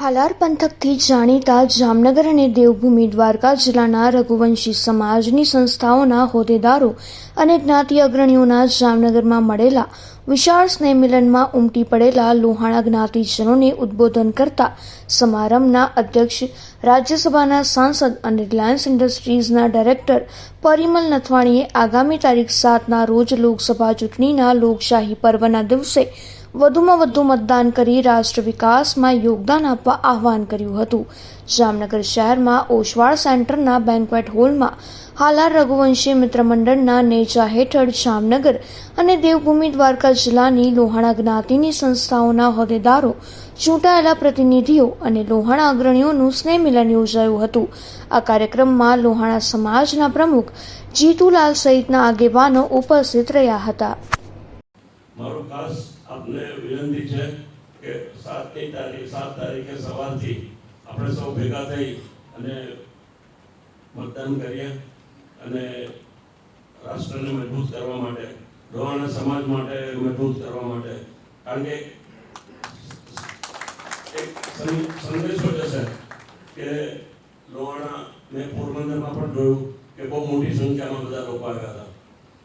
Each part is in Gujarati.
હાલાર પંથકથી જાણીતા જામનગર અને દેવભૂમિ દ્વારકા જિલ્લાના રઘુવંશી સમાજની સંસ્થાઓના હોદ્દેદારો અને જ્ઞાતિ અગ્રણીઓના જામનગરમાં મળેલા વિશાળ સ્નેહ મિલનમાં ઉમટી પડેલા લોહાણા જ્ઞાતિજનોને ઉદ્બોધન કરતા સમારંભના અધ્યક્ષ, રાજ્યસભાના સાંસદ અને રિલાયન્સ ઇન્ડસ્ટ્રીઝના ડાયરેક્ટર પરિમલ નથવાણીએ આગામી તારીખ સાતના રોજ લોકસભા ચૂંટણીના લોકશાહી પર્વના દિવસે વધુમાં વધુ મતદાન કરી રાષ્ટ્ર વિકાસમાં યોગદાન આપવા આહવાન કર્યું હતું. જામનગર શહેરમાં ઓશવાળ સેન્ટરના બેન્ક્વેટ હોલમાં હાલાર રઘુવંશી મિત્ર મંડળના નેજા હેઠળ જામનગર અને દેવભૂમિ દ્વારકા જિલ્લાની લોહાણા જ્ઞાતિની સંસ્થાઓના હોદ્દેદારો ચૂંટાયેલા પ્રતિનિધિઓ અને લોહાણા અગ્રણીઓનું સ્નેહ મિલન યોજાયું હતું. આ કાર્યક્રમમાં લોહાણા સમાજના પ્રમુખ જીતુલાલ સહિતના આગેવાનો ઉપસ્થિત રહ્યા હતા. ખાસ આપને વિનંતી છે કે સાતની તારીખ, સાત તારીખે સવારથી આપણે સૌ ભેગા થઈ અને મતદાન કરીએ અને રાષ્ટ્રને મજબૂત કરવા માટે લોહાણા સમાજ માટે મજબૂત કરવા માટે. કારણ કે એક સંદેશો જશે કે લોહાણા મેં પોરબંદરમાં પણ જોયું કે બહુ મોટી સંખ્યામાં બધા લોકો આવ્યા હતા.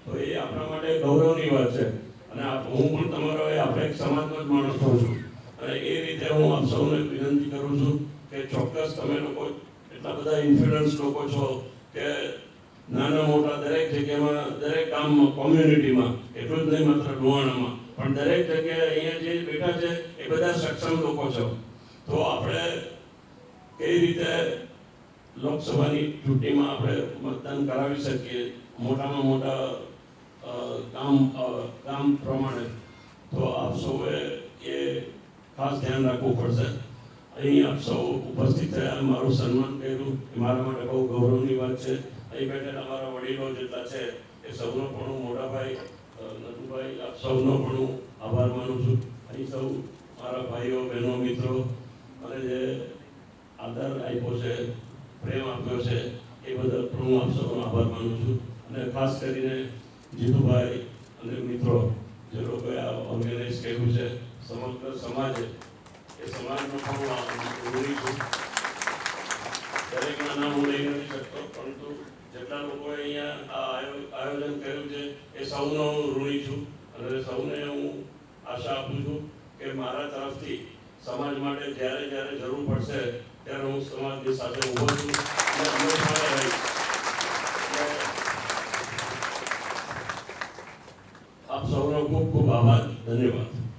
તો એ આપણા માટે ગૌરવની વાત છે. હું પણ તમારો એ એક સમાજનો જ માણસ છું. અને એ રીતે હું આપ સૌને વિનંતી કરું છું કે ચોક્કસ તમે લોકો એટલા બધા ઇન્ફ્લુઅન્સ લોકો છો કે નાના મોટા દરેક જગ્યામાં, દરેક ગામમાં કોમ્યુનિટીમાં એટલું જ નહીં માત્ર ડુવાણામાં પણ દરેક જગ્યાએ અહીંયા જે બેઠા છે એ બધા સક્ષમ લોકો છો. તો આપણે કઈ રીતે લોકસભાની ચૂંટણીમાં આપણે મતદાન કરાવી શકીએ? મોટામાં મોટા ગામ ગામ પ્રમાણે તો આપ સૌએ એ ખાસ ધ્યાન રાખવું પડશે. અહીં આપ સૌ ઉપસ્થિત થયા, મારું સન્માન કર્યું. એ મારા માટે બહુ ગૌરવની વાત છે. અહીં બેઠેલા અમારા વડીલો જેટલા છે, એ સૌનો પણ હું મોટાભાઈ નટુભાઈ આપ સૌનો પણ હું આભાર માનું છું. અહીં સૌ મારા ભાઈઓ, બહેનો, મિત્રો અને જે આદર આપ્યો છે, પ્રેમ આપ્યો છે, એ બદલ પણ હું આપ સૌનો આભાર માનું છું. અને ખાસ કરીને જીતુભાઈ અને મિત્રો, જે લોકોએ ઓર્ગેનાઇઝ કર્યું છે, સમગ્ર સમાજે, એ સમાજનો પણ ઋણી છું. દરેકના નામ હું લઈ નથી શકતો, પરંતુ જેટલા લોકોએ અહીંયા આયોજન કર્યું છે, એ સૌનો હું ઋણી છું. અને સૌને હું આશા આપું છું કે મારા તરફથી સમાજ માટે જ્યારે જ્યારે જરૂર પડશે, ત્યારે હું સમાજની સાથે ઊભો છું અને હંમેશા રહીશ. આપ સૌનો ખૂબ ખૂબ આભાર. ધન્યવાદ.